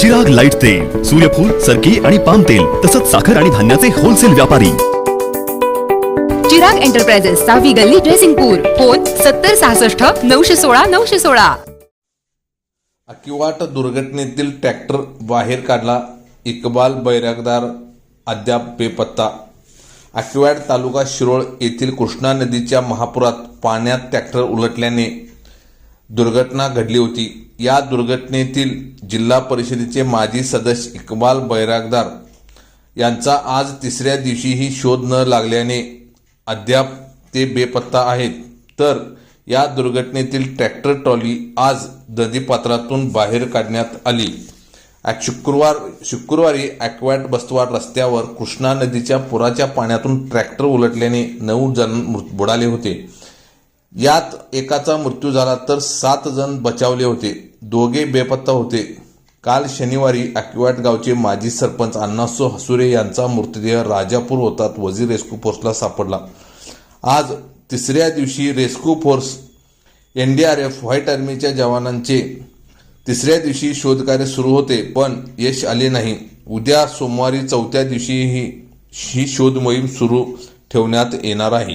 Chirag light तेल सूर्यफूल सरकी आणि पाम तेल तसंच साखर आणि धान्याचे होलसेल व्यापारी. चिराग एंटरप्राइजेस सहावी गल्ली ड्रेसिंगपूर फोन सत्तर सहासष्ट नऊशे सोळा नऊशे सोळा. अकिवाट दुर्घटनेतील ट्रॅक्टर बाहेर काढला इकबाल बैरागदार अद्याप बेपत्ता. अकिवाट तालुका शिरोळ येथील कृष्णा नदीच्या महापुरात पाण्यात ट्रॅक्टर उलटल्याने दुर्घटना घडली होती. या दुर्घटनेतील जिल्हा परिषदेचे माजी सदस्य इकबाल बैरागदार यांचा आज तिसऱ्या दिवशीही शोध न लागल्याने अद्याप ते बेपत्ता आहेत. तर या दुर्घटनेतील ट्रॅक्टर ट्रॉली आज नदीपात्रातून बाहेर काढण्यात आली. शुक्रवार शुक्रवारी ॲक्वॅट बस्तवाड रस्त्यावर कृष्णा नदीच्या पुराच्या पाण्यातून ट्रॅक्टर उलटल्याने नऊ जण बुडाले होते. यात एकाचा मृत्यू झाला तर सात जण बचावले होते. दोघे बेपत्ता होते. काल शनिवारी अक्युवाट गावचे माजी सरपंच अण्णासो हसुरे यांचा मृतदेह राजापूर होतात. वजीर रेस्क्यू फोर्सला सापडला. आज तिसऱ्या दिवशी rescue force N D R F white आर्मीच्या जवानांचे तिसऱ्या दिवशी शोधकार्य सुरू होते पण यश आले नाही. उद्या सोमवारी चौथ्या दिवशीही ही शोध मोहीम सुरू ठेवण्यात येणार आहे.